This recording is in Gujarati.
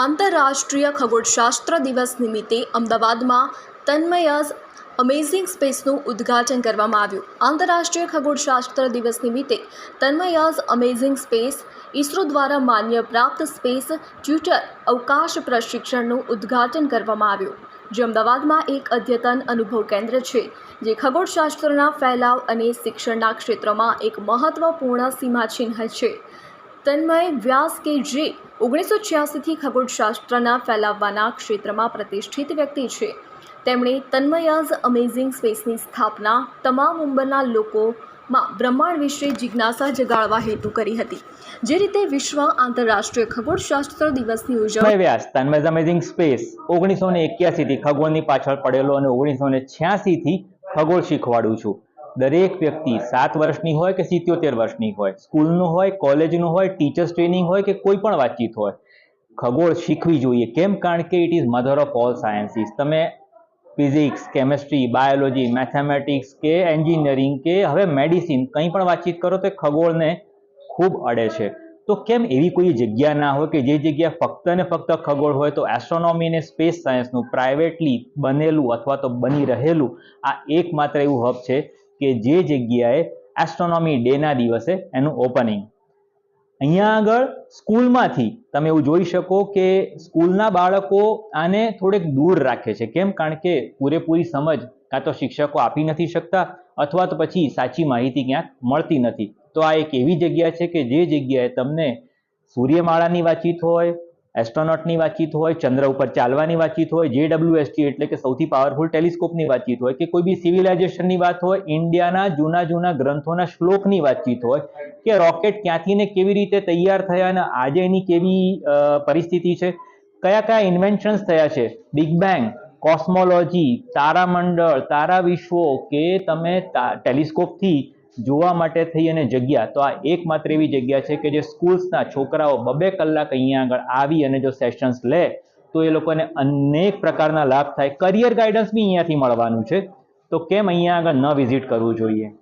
આંતરરાષ્ટ્રીય ખગોળશાસ્ત્ર દિવસ નિમિત્તે અમદાવાદમાં તન્મયસ અમેઝિંગ સ્પેસનું ઉદ્ઘાટન કરવામાં આવ્યું. આંતરરાષ્ટ્રીય ખગોળશાસ્ત્ર દિવસ નિમિત્તે તન્મયસ અમેઝિંગ સ્પેસ, ઇસરો દ્વારા માન્ય પ્રાપ્ત સ્પેસ ટ્યુટર અવકાશ પ્રશિક્ષણનું ઉદ્ઘાટન કરવામાં આવ્યું. જે અમદાવાદમાં એક અદ્યતન અનુભવ કેન્દ્ર છે, જે ખગોળશાસ્ત્રના ફેલાવ અને શિક્ષણના ક્ષેત્રમાં એક મહત્વપૂર્ણ સીમાચિહ્ન છે. તન્મય વ્યાસ કે જે ઓગણીસો છ્યાસીથી ખગોળશાસ્ત્રના ફેલાવવાના ક્ષેત્રમાં પ્રતિષ્ઠિત વ્યક્તિ છે. તેમણે તન્મયાઝ અમેઝિંગ સ્પેસની સ્થાપના તમામ ઉંમરના લોકોમાં બ્રહ્માંડ વિશે જિજ્ઞાસા જગાડવા હેતુ કરી હતી. જે રીતે વિશ્વ આંતરરાષ્ટ્રીય ખગોળશાસ્ત્ર દિવસની ઉજવણી વ્યાસ, તન્મય અમેઝિંગ સ્પેસ ઓગણીસો ને એક્યાસીથી ખગોળની પાછળ પડેલો અને ઓગણીસો ને છ્યાસીથી ખગોળ શીખવાડું છું. દરેક વ્યક્તિ સાત વર્ષની હોય કે સિત્યોતેર વર્ષની હોય, સ્કૂલનું હોય, કોલેજનું હોય, ટીચર્સ ટ્રેનિંગ હોય કે કોઈ પણ વાતચીત હોય, ખગોળ શીખવી જોઈએ. કેમ? કારણ કે it is mother of all sciences તમે ફિઝિક્સ કેમેસ્ટ્રી બાયોલોજી મેથેમેટિક્સ કે એન્જિનિયરિંગ કે હવે મેડિસિન કંઈ પણ વાતચીત કરો તો ખગોળને ખૂબ અડે છે. તો કેમ એવી કોઈ જગ્યા ના હોય કે જે જગ્યા ફક્ત ને ફક્ત ખગોળ હોય? તો એસ્ટ્રોનોમી અને સ્પેસ સાયન્સનું પ્રાઇવેટલી બનેલું અથવા તો બની રહેલું આ એકમાત્ર એવું હબ છે કે જે જગ્યાએ એસ્ટ્રોનોમી ડેના દિવસે એનું ઓપનિંગ અહીંયા આગળ સ્કૂલમાંથી તમે એવું જોઈ શકો કે સ્કૂલના બાળકો આને થોડેક દૂર રાખે છે. કેમ? કારણ કે પૂરેપૂરી સમજ કાં તો શિક્ષકો આપી નથી શકતા અથવા તો પછી સાચી માહિતી ક્યાંક મળતી નથી. તો આ એક એવી જગ્યા છે કે જે જગ્યાએ તમને સૂર્યમાળાની વાતચીત હોય એસ્ટ્રોનોટની વાતચીત હોય, ચંદ્ર ઉપર ચાલવાની વાતચીત હોય જે ડબલ્યુએસટી એટલે કે સૌથી પાવરફુલ ટેલિસ્કોપની વાતચીત હોય કે કોઈ બી સિવિલાઇઝેશનની વાત હોય, ઇન્ડિયાના જૂના જૂના ગ્રંથોના શ્લોકની વાતચીત હોય કે રોકેટ ક્યાંથી ને કેવી રીતે તૈયાર થયા અને આજે એની કેવી પરિસ્થિતિ છે, કયા કયા ઇન્વેન્શન્સ થયા છે બિગ બેંગ કોસ્મોલોજી તારામંડળ તારા વિશ્વો કે તમે ટેલિસ્કોપથી જોવા માટે થઈ અને જગ્યા, તો આ એકમાત્ર એવી જગ્યા છે કે જે સ્કૂલ્સના છોકરાઓ બબે કલાક અહીંયા આગળ આવી અને જો સેશન્સ લે, તો એ લોકોને અનેક પ્રકારના લાભ થાય. કરિયર ગાઈડન્સ બી અહીંયાથી મળવાનું છે. તો કેમ અહીંયા આગળ ન વિઝિટ કરવું જોઈએ?